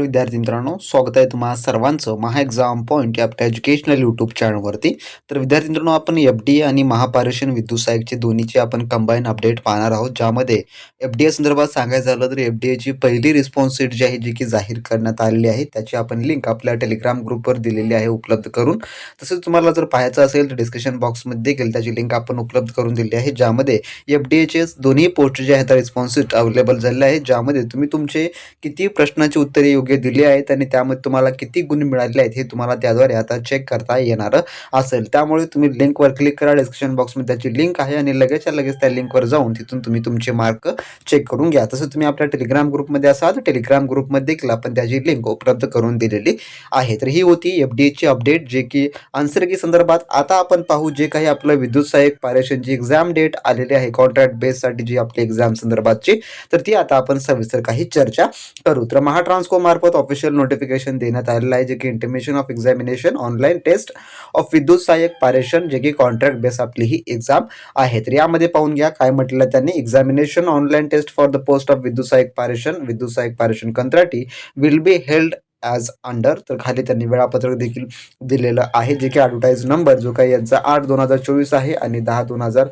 विद्यार्थी मित्रांनो स्वागत आहे तुम्हाला सर्वांचं महा एक्झाम पॉईंट या आपल्या एज्युकेशनल यूट्यूब चॅनलवरती तर विद्यार्थी मित्रांनो आपण एफ डी ए आणि महापारेषण विद्युत सहाय्यकचे दोन्हीचे आपण कंबाईन अपडेट पाहणार आहोत ज्यामध्ये एफ डी ए संदर्भात सांगायचं झालं तर एफ डी एची पहिली रिस्पॉन्स सीट जी आहे जी की जाहीर करण्यात आलेली आहे त्याची आपण लिंक आपल्या टेलिग्राम ग्रुपवर दिलेली आहे उपलब्ध करून. तसेच तुम्हाला जर पाहायचं असेल तर डिस्क्रिप्शन बॉक्समध्ये देखील त्याची लिंक आपण उपलब्ध करून दिली आहे ज्यामध्ये एफ डी एचे दोन्ही पोस्ट जे आहेत रिस्पॉन्स सीट अवेलेबल झालेल्या आहेत ज्यामध्ये तुम्ही तुमचे किती प्रश्नाची उत्तरे योग्य दिली आहेत आणि त्यामध्ये तुम्हाला किती गुण मिळाले आहेत हे तुम्हाला त्याद्वारे आता चेक करता येणार असेल. त्यामुळे तुम्ही लिंकवर क्लिक करा. डिस्क्रिप्शन बॉक्समध्ये त्याची लिंक आहे आणि लगेचच्या लगेच त्या लिंकवर जाऊन तिथून तुम्ही तुमचे मार्क चेक करून घ्या. तसं तुम्ही आपल्या टेलिग्राम ग्रुपमध्ये असाल तर टेलिग्राम ग्रुपमध्ये देखील आपण त्याची लिंक उपलब्ध करून दिलेली आहे. तर ही होती एफ डी एची अपडेट जे की आन्सरकी संदर्भात आता आपण पाहू जे काही आपलं विद्युत सहाय्यक पारेषणची एक्झाम डेट आलेली आहे. कॉन्ट्रॅक्ट बेससाठी जी आपली एक्झाम संदर्भातची तर ती आता आपण सविस्तर काही चर्चा करू. तर महाट्रान्सको मार्फत ऑफिशियल नोटिफिकेशन देण्यात आलेलं आहे जे की intimation of examination online test of विद्युत सहाय्यक पारेषण जे की कॉन्ट्रॅक्ट बेस आपली ही एक्झाम आहे. तर यामध्ये पाहून घ्या काय म्हटलेलं त्यांनी examination online test for the post of विद्युत सहाय्यक पारेषण विद्युत सहाय्यक पारेषण कंत्राटी will be held as under तर खाली त्यांनी वेळापत्रक देखील दिलेलं आहे जे की ॲडव्हर्टाईज नंबर जो काही यांचा आठ दोन हजार चोवीस आहे आणि दहा दोन हजार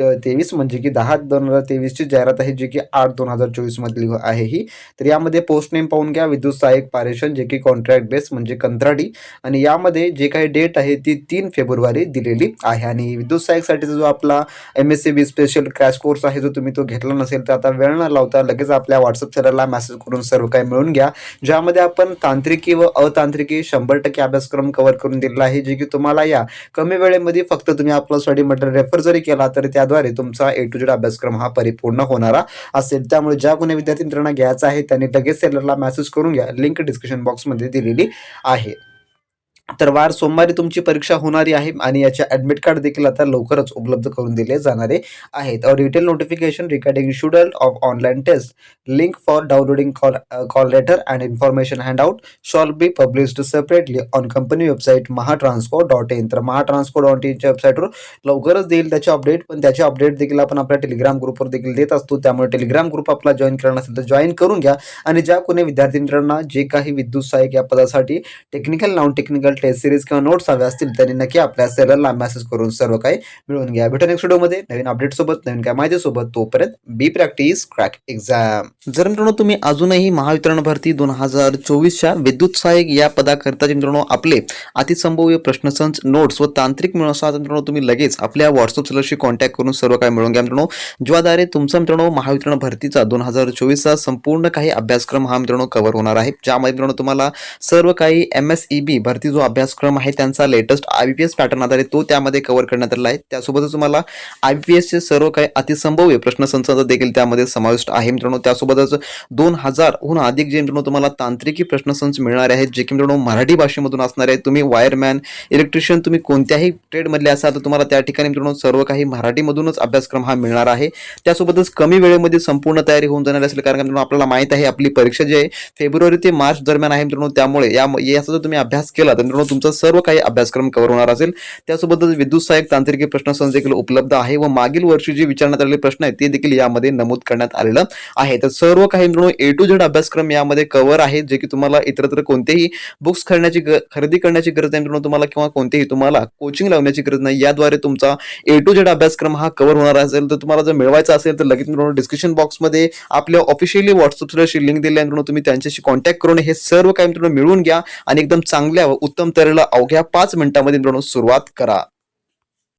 तेवीस म्हणजे की दहा दोन हजार तेवीसची जाहिरात आहे जी की आठ दोन हजार चोवीसमधली आहे ही. तर यामध्ये पोस्ट नेम पाहून घ्या विद्युत सहाय्यक पारेषण जे की कॉन्ट्रॅक्ट बेस म्हणजे कंत्राटी. आणि यामध्ये जे काही डेट आहे ती तीन फेब्रुवारी दिलेली आहे. आणि विद्युत सहाय्यकसाठीचा जो आपला M S C B special crash course आहे जो तुम्ही तो घेतला नसेल तर आता वेळ न लावता लगेच आपल्या व्हॉट्सअप चॅनलला मेसेज करून सर्व काही मिळून घ्या. ज्यामध्ये आपण तांत्रिकी व अतांत्रिकी शंभर टक्के अभ्यासक्रम कव्हर करून दिलेला आहे जे की तुम्हाला या कमी वेळेमध्ये फक्त तुम्ही आपला स्टडी मटेरियल रेफर जरी केला तर त्याद्वारे तुमचा ए टू जेड अभ्यासक्रम हा परिपूर्ण होणारा असेल. त्यामुळे ज्या कोणी विद्यार्थी मित्रांना घ्यायचा आहे त्यांनी लगेच सेलरला मेसेज करून घ्या. लिंक डिस्क्रिप्शन बॉक्समध्ये दिलेली आहे. तर वार सोमवारी तुमची परीक्षा होणारी आहे आणि याचे ॲडमिट कार्ड देखील आता लवकरच उपलब्ध करून दिले जाणारे आहेत. और detail notification regarding schedule of online test link for downloading call call letter and information handout shall be published separately on company website Mahatransco dot in तर महाट्रान्सको डॉट इनच्या वेबसाईटवर लवकरच देईल त्याचे अपडेट पण त्याचे अपडेट देखील आपण आपल्या टेलिग्राम ग्रुपवर देखील देत असतो. त्यामुळे टेलिग्राम ग्रुप आपला जॉईन करणार असेल तर जॉईन करून घ्या. आणि ज्या कोणी विद्यार्थी मित्रांना जे काही विद्युत सहाय्यक या पदासाठी technical non technical test series किंवा नोट्स हवे असतील त्यांनी नक्की आपल्या सेलरला मेसेज करून सर्व काही मिळून घ्या. भेटू नेक्स्ट व्हिडिओमध्ये नवीन अपडेट सोबत नवीन काय माहिती सोबत तोपर्यंत बी प्रॅक्टिस क्रॅक एक्झाम जर मित्रांनो तुम्ही अजूनही महावितरण भरती दोन हजार चोवीसच्या विद्युत सहाय्यक या पदाकरता मित्रांनो आपले अतिसंभव्य प्रश्नसंच नोट्स व तांत्रिक मिळून मित्रांनो तुम्ही लगेच आपल्या व्हॉट्सअप सेलरशी कॉन्टॅक्ट करून सर्व काय मिळून घ्या मित्रांनो. ज्याद्वारे तुमचा मित्रांनो महावितरण भरतीचा दोन हजार चोवीसचा संपूर्ण काही अभ्यासक्रम हा मित्रांनो कव्हर होणार आहे. ज्यामध्ये मित्रांनो तुम्हाला सर्व काही एम एस ई बी भरती जो अभ्यासक्रम आहे त्यांचा latest I B P S pattern आधारे तो त्यामध्ये कव्हर करण्यात आलेला आहे. त्यासोबतच तुम्हाला आय बी पी एसचे सर्व काही अतिसंभव्य प्रश्नसंचाचा देखील त्यामध्ये समाविष्ट आहे. मित्रांनो त्यासोबतच दोन हजारहून अधिक जे मित्रांनो तुम्हाला तांत्रिकी प्रश्नसंच मिळणारे आहेत जे की मित्रांनो मराठी भाषेमधून असणार आहे तुम्ही वायरमॅन इलेक्ट्रिशियन तुम्ही कोणत्याही ट्रेडमधले असाल तर तुम्हाला त्या ठिकाणी मित्रांनो सर्व काही मराठीमधूनच अभ्यासक्रम हा मिळणार आहे. त्यासोबतच कमी वेळेमध्ये संपूर्ण तयारी होऊन जाणार असेल कारण मित्रांनो आपल्याला माहीत आहे आपली परीक्षा जी आहे फेब्रुवारी ते मार्च दरम्यान आहे मित्रांनो त्यामुळे या याचा जर तुम्ही अभ्यास केला तर मित्रांनो तुमचा सर्व काही अभ्यासक्रम कव्हर होणार असेल. त्यासोबतच विद्युत सहाय्यक तांत्रिकी प्रश्नसंच देखील उपलब्ध आहे व मागील वर्षी जे विचारण्यात आलेले प्रश्न आहेत ते देखील यामध्ये नमूद करण्यात आलेलं आहे. तर सर्व काही मित्रांनो ए टू झेड अभ्यासक्रम यामध्ये कव्हर आहे जे की तुम्हाला इतरत्र कोणतेही बुक्स खरण्याची खरेदी करण्याची गरज नाही मित्रांनो तुम्हाला किंवा कोणतेही तुम्हाला कोचिंग लावण्याची गरज नाही. याद्वारे तुमचा ए टू झेड अभ्यासक्रम हा कव्हर होणार असेल. तर तुम्हाला जर मिळवायचा असेल तर लगेच मित्रांनो डिस्क्रिप्शन बॉक्समध्ये आपल्या ऑफिशियली व्हॉट्सअपला लिंक दिली आहे मित्रांनो. तुम्ही त्यांच्याशी कॉन्टॅक्ट करून हे सर्व काही मित्रांनो मिळवून घ्या आणि एकदम चांगल्या व उत्तम तऱ्हेला अवघ्या पाच मिनिटांमध्ये मित्रांनो सुरुवात करा.